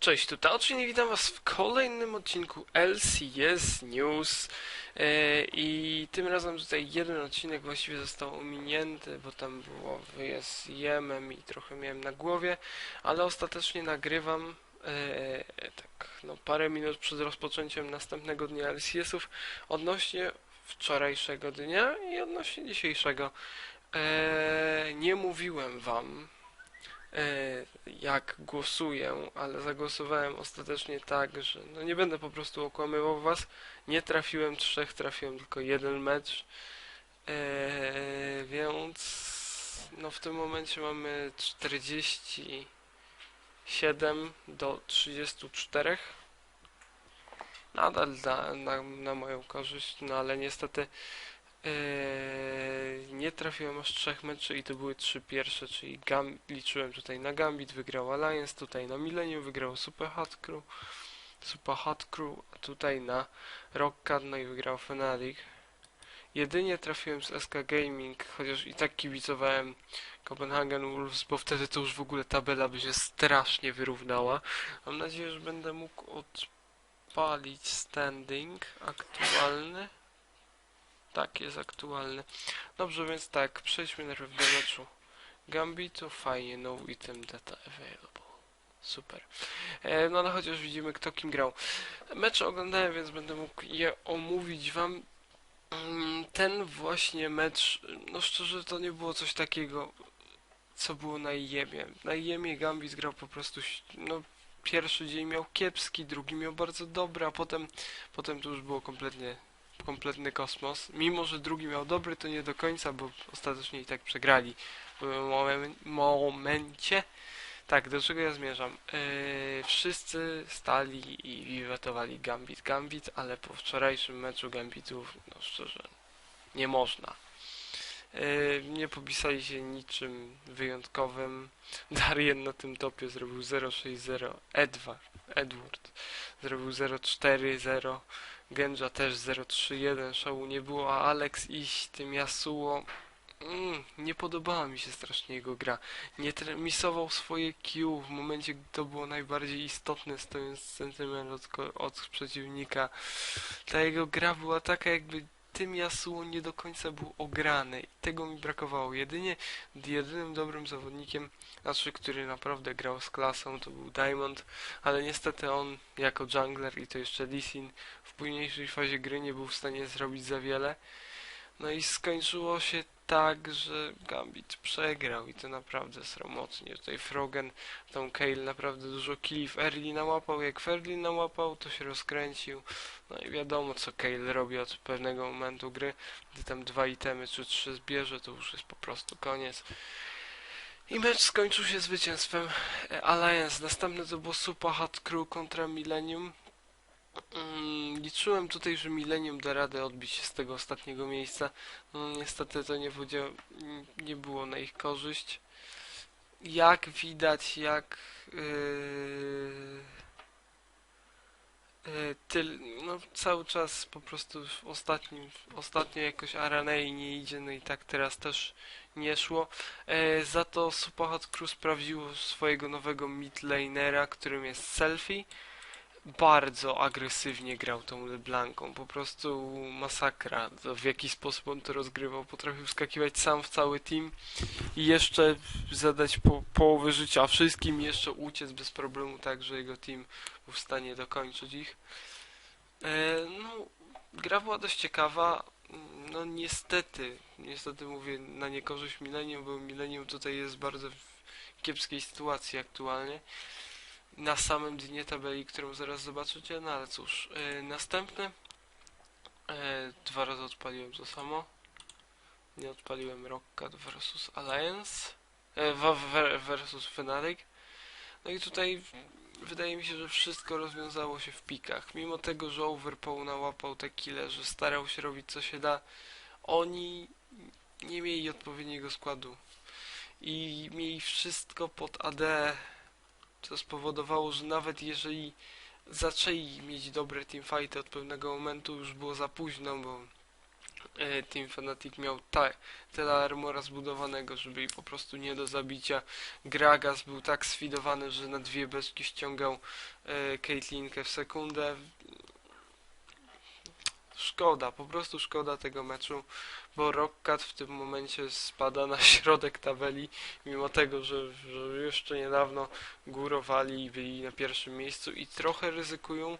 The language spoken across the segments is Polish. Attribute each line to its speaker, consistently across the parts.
Speaker 1: Cześć, tu Taoczyń i witam was w kolejnym odcinku LCS News e, i tym razem tutaj jeden odcinek właściwie został ominięty, bo tam było wyjazd Jemem i trochę miałem na głowie, ale ostatecznie nagrywam e, tak no parę minut przed rozpoczęciem następnego dnia LCS-ów odnośnie wczorajszego dnia i odnośnie dzisiejszego. E, nie mówiłem wam jak głosuję, ale zagłosowałem ostatecznie tak, że no nie będę po prostu okłamywał was. Nie trafiłem trzech, trafiłem tylko jeden mecz. E, więc no w tym momencie mamy 47 do 34. Nadal da, na, na moją korzyść, no ale niestety Eee, nie trafiłem aż trzech meczy i to były trzy pierwsze, czyli Gam liczyłem tutaj na Gambit, wygrał Alliance, tutaj na Millennium wygrał Super Hot Crew, Super Hot Crew, a tutaj na Rockcard, no i wygrał Fnatic. Jedynie trafiłem z SK Gaming, chociaż i tak kibicowałem Copenhagen Wolves, bo wtedy to już w ogóle tabela by się strasznie wyrównała. Mam nadzieję, że będę mógł odpalić standing aktualny. Tak, jest aktualny. Dobrze, więc tak, przejdźmy najpierw do meczu. Gambitu, fajnie, no item data available. Super. E, no ale chociaż widzimy kto kim grał. Mecze oglądałem, więc będę mógł je omówić wam. Mm, Ten właśnie mecz, no szczerze to nie było coś takiego, co było na Jemie. Na Jemie Gambit grał po prostu, no pierwszy dzień miał kiepski, drugi miał bardzo dobry, a potem, potem to już było kompletnie kompletny kosmos. Mimo, że drugi miał dobry, to nie do końca, bo ostatecznie i tak przegrali w momencie. Tak, do czego ja zmierzam? Yy, wszyscy stali i wiwatowali Gambit, Gambit, ale po wczorajszym meczu Gambitów, no szczerze, nie można. Yy, nie popisali się niczym wyjątkowym. Darien na tym topie zrobił 0-6-0, Edward, Edward zrobił 0-4-0, Genja też 0-3-1, szału nie było, a Alex iść tym Yasuo, mm, nie podobała mi się strasznie jego gra. Nie misował swoje Q w momencie, gdy to było najbardziej istotne, stojąc centymetr od, od przeciwnika. Ta jego gra była taka, jakby tym Yasuo nie do końca był ograny i tego mi brakowało. Jedynie jedynym dobrym zawodnikiem, znaczy który naprawdę grał z klasą, to był Diamond, ale niestety on jako jungler i to jeszcze Lee Sin w późniejszej fazie gry nie był w stanie zrobić za wiele. No i skończyło się tak, że Gambit przegrał i to naprawdę sromotnie. Tutaj Frogen, tą Kale naprawdę dużo killi w early nałapał. Jak w early nałapał, to się rozkręcił. No i wiadomo, co Kale robi od pewnego momentu gry. Gdy tam dwa itemy czy trzy zbierze, to już jest po prostu koniec. I mecz skończył się zwycięstwem e, Alliance. Następne to było Super Hot Crew kontra Millennium. Mm, liczyłem tutaj, że Millennium da radę odbić się z tego ostatniego miejsca. No niestety to nie, nie było na ich korzyść. Jak widać, jak yy, yy, no cały czas po prostu w ostatnim, ostatnio jakoś Aranei nie idzie, no i tak teraz też nie szło. E, za to Super Hot Crew sprawdziło swojego nowego midlanera, którym jest Selfie bardzo agresywnie grał tą LeBlanką, po prostu masakra. W jaki sposób on to rozgrywał, potrafił wskakiwać sam w cały team i jeszcze zadać po, połowę życia wszystkim jeszcze uciec bez problemu tak, że jego team był w stanie dokończyć ich. E, no, gra była dość ciekawa, no niestety, niestety mówię na niekorzyść Millennium, bo Millennium tutaj jest bardzo w kiepskiej sytuacji aktualnie na samym dnie tabeli, którą zaraz zobaczycie, no ale cóż, yy, następny. Yy, dwa razy odpaliłem to samo. Nie odpaliłem Rockcat versus Alliance yy, versus Fnatic. No i tutaj wydaje mi się, że wszystko rozwiązało się w pikach. Mimo tego, że Overpool nałapał te kile, że starał się robić co się da oni nie mieli odpowiedniego składu. I mieli wszystko pod AD co spowodowało, że nawet jeżeli zaczęli mieć dobre teamfighty od pewnego momentu już było za późno, bo e, Team Fnatic miał ta, tyle armora zbudowanego, żeby i po prostu nie do zabicia. Gragas był tak sfidowany, że na dwie beczki ściągał e, Caitlinkę w sekundę. Szkoda, po prostu szkoda tego meczu, bo Rockcat w tym momencie spada na środek tabeli, mimo tego, że, że jeszcze niedawno górowali i byli na pierwszym miejscu i trochę ryzykują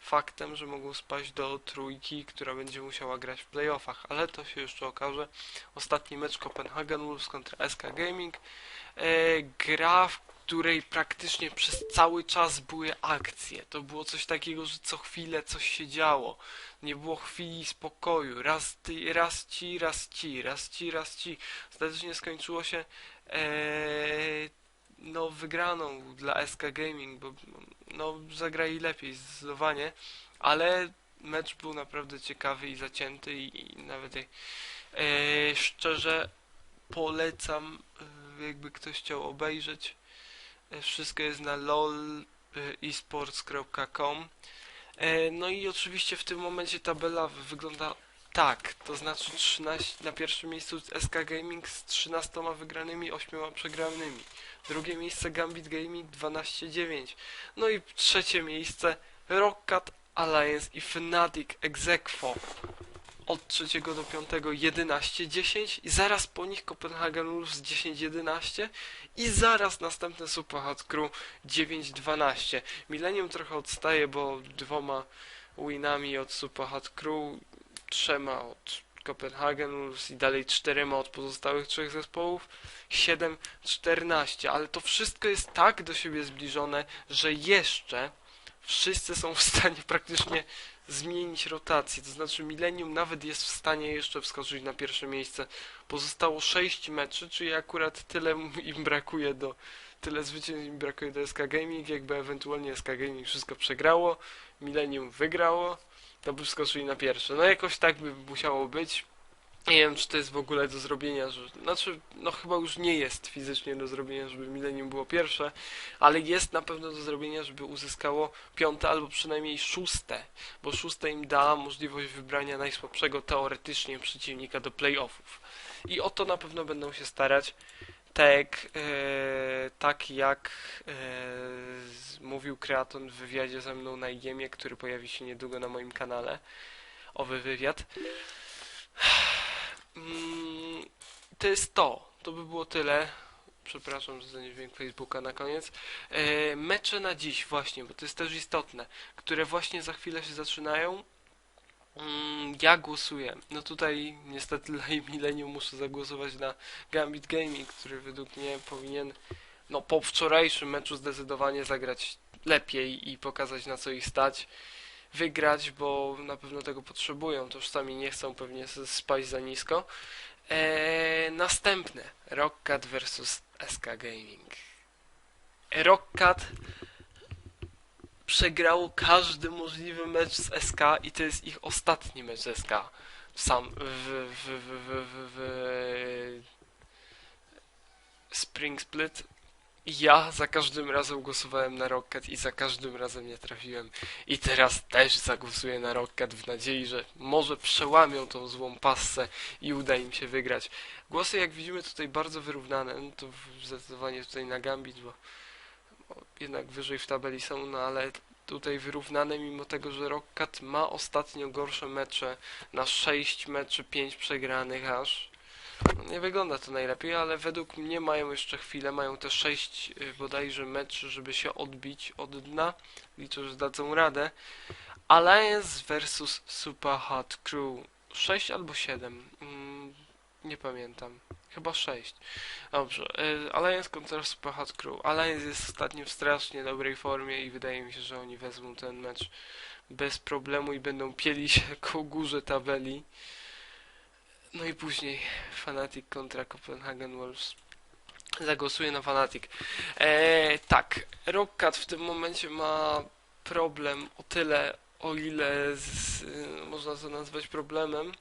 Speaker 1: faktem, że mogą spaść do trójki, która będzie musiała grać w playoffach, ale to się jeszcze okaże. Ostatni mecz Copenhagen Wolves kontra SK Gaming. E, gra, w której praktycznie przez cały czas były akcje. To było coś takiego, że co chwilę coś się działo. Nie było chwili spokoju. Raz ty, raz ci, raz ci, raz ci, raz ci. Ostatecznie skończyło się e, no wygraną dla SK Gaming, bo no zagrali lepiej zdecydowanie, ale mecz był naprawdę ciekawy i zacięty i, i nawet e, szczerze polecam, e, jakby ktoś chciał obejrzeć. Wszystko jest na lolesports.com. E, no i oczywiście w tym momencie tabela wygląda tak, to znaczy 13, na pierwszym miejscu SK Gaming z 13 wygranymi, 8 przegranymi. Drugie miejsce Gambit Gaming 12-9. No i trzecie miejsce Rockcat Alliance i Fnatic Exequo od trzeciego do piątego 11-10 i zaraz po nich Copenhagen Wolves 10-11 i zaraz następne Super Hot Crew 9-12. Millennium trochę odstaje, bo dwoma winami od Super Hot Crew, trzema od Copenhagen Wolves i dalej czterema od pozostałych trzech zespołów 7-14, ale to wszystko jest tak do siebie zbliżone, że jeszcze wszyscy są w stanie praktycznie zmienić rotację, to znaczy Millennium nawet jest w stanie jeszcze wskoczyć na pierwsze miejsce. Pozostało 6 meczy, czyli akurat tyle im brakuje do tyle zwycięstw im brakuje do SK Gaming, jakby ewentualnie SK Gaming wszystko przegrało, Millennium wygrało, to by wskoczyli na pierwsze. No jakoś tak by musiało być. Nie wiem, czy to jest w ogóle do zrobienia, że, znaczy, no chyba już nie jest fizycznie do zrobienia, żeby Millennium było pierwsze, ale jest na pewno do zrobienia, żeby uzyskało piąte albo przynajmniej szóste, bo szóste im da możliwość wybrania najsłabszego teoretycznie przeciwnika do playoffów. I o to na pewno będą się starać, tak, e, tak jak e, mówił Kreaton w wywiadzie ze mną na IGM, który pojawi się niedługo na moim kanale, owy wywiad. Mm, to jest to. To by było tyle. Przepraszam za dźwięk Facebooka na koniec. E, mecze na dziś właśnie, bo to jest też istotne, które właśnie za chwilę się zaczynają. Mm, ja głosuję. No tutaj niestety dla Millennium muszę zagłosować na Gambit Gaming, który według mnie powinien no po wczorajszym meczu zdecydowanie zagrać lepiej i pokazać na co ich stać wygrać, bo na pewno tego potrzebują, sami nie chcą pewnie spaść za nisko. Eee, następne, Rockcat versus SK Gaming. Rockcat przegrało każdy możliwy mecz z SK i to jest ich ostatni mecz z SK. Sam w, w, w, w, w, w Spring Split ja za każdym razem głosowałem na Rocket i za każdym razem nie trafiłem. I teraz też zagłosuję na Rocket w nadziei, że może przełamią tą złą passę i uda im się wygrać. Głosy jak widzimy tutaj bardzo wyrównane. No to zdecydowanie tutaj na Gambit, bo, jednak wyżej w tabeli są, no ale tutaj wyrównane mimo tego, że Rocket ma ostatnio gorsze mecze na 6 meczy, 5 przegranych aż nie wygląda to najlepiej, ale według mnie mają jeszcze chwilę, mają te 6 y, bodajże meczy, żeby się odbić od dna. Liczę, że zdadzą radę. Alliance versus Super Hot Crew 6 albo 7. Mm, nie pamiętam. Chyba 6. Dobrze. Y, Alliance kontra Super Hot Crew. Alliance jest ostatnio w strasznie dobrej formie i wydaje mi się, że oni wezmą ten mecz bez problemu i będą pieli się ku górze tabeli. No i później Fanatic kontra Copenhagen Wolves. Zagłosuję na Fanatic. Eee, tak, Rockcat w tym momencie ma problem o tyle, o ile z, można to nazwać problemem.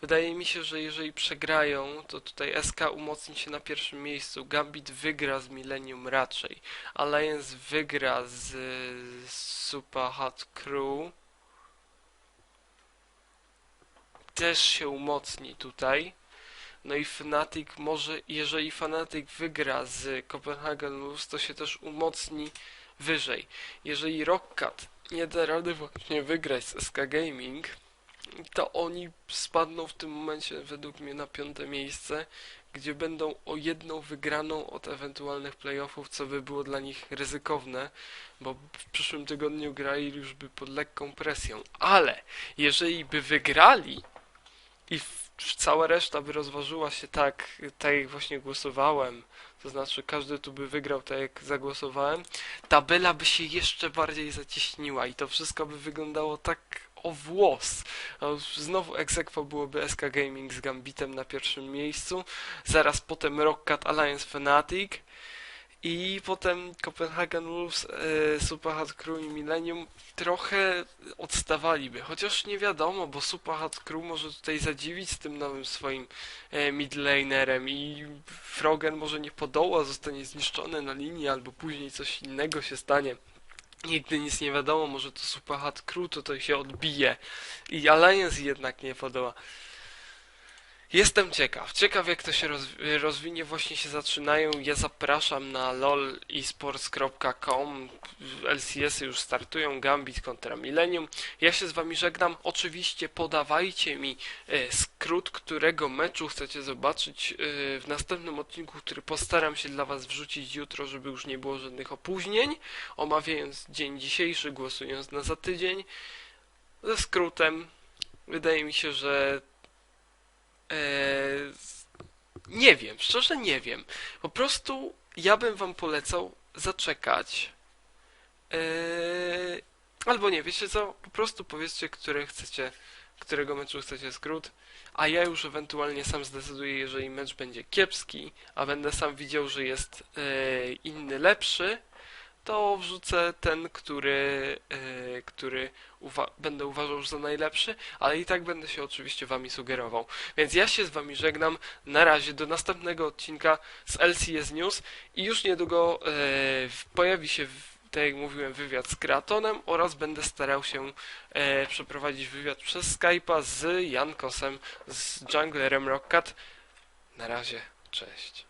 Speaker 1: Wydaje mi się, że jeżeli przegrają, to tutaj SK umocni się na pierwszym miejscu. Gambit wygra z Millennium raczej. Alliance wygra z, z Super Hot Crew też się umocni tutaj. No i Fnatic może, jeżeli Fnatic wygra z Copenhagen Wolves, to się też umocni wyżej. Jeżeli Rockcat nie da rady właśnie wygrać z SK Gaming, to oni spadną w tym momencie według mnie na piąte miejsce, gdzie będą o jedną wygraną od ewentualnych playoffów, co by było dla nich ryzykowne, bo w przyszłym tygodniu grali już by pod lekką presją. Ale jeżeli by wygrali i cała reszta by rozważyła się tak, tak jak właśnie głosowałem, to znaczy każdy tu by wygrał tak jak zagłosowałem, tabela by się jeszcze bardziej zacieśniła i to wszystko by wyglądało tak o włos. No, Znowu egzekwo byłoby SK Gaming z Gambitem na pierwszym miejscu, zaraz potem Rockcat Alliance Fnatic i potem Copenhagen Wolves, e, Superhot Crew i Millennium trochę odstawaliby, chociaż nie wiadomo, bo Superhot Crew może tutaj zadziwić z tym nowym swoim e, midlanerem i Frogen może nie podoła, zostanie zniszczony na linii albo później coś innego się stanie. Nigdy nic nie wiadomo, może to Superhot Crew tutaj się odbije i Alliance jednak nie podoła. Jestem ciekaw. Ciekaw jak to się rozwi- rozwinie. Właśnie się zaczynają. Ja zapraszam na lolesports.com. LCS-y już startują. Gambit kontra Millennium. Ja się z wami żegnam. Oczywiście podawajcie mi e, skrót, którego meczu chcecie zobaczyć e, w następnym odcinku, który postaram się dla was wrzucić jutro, żeby już nie było żadnych opóźnień. Omawiając dzień dzisiejszy, głosując na za tydzień. Ze skrótem. Wydaje mi się, że nie wiem, szczerze nie wiem. Po prostu ja bym wam polecał zaczekać. Eee, albo nie, wiecie co? Po prostu powiedzcie, które chcecie, którego meczu chcecie skrót, a ja już ewentualnie sam zdecyduję, jeżeli mecz będzie kiepski, a będę sam widział, że jest eee, inny lepszy, to wrzucę ten, który, eee, który uwa- będę uważał za najlepszy, ale i tak będę się oczywiście wami sugerował. Więc ja się z wami żegnam. Na razie do następnego odcinka z LCS News i już niedługo e, pojawi się, tak jak mówiłem, wywiad z Kreatonem oraz będę starał się e, przeprowadzić wywiad przez Skype'a z Jankosem, z Junglerem Rockcat. Na razie, cześć.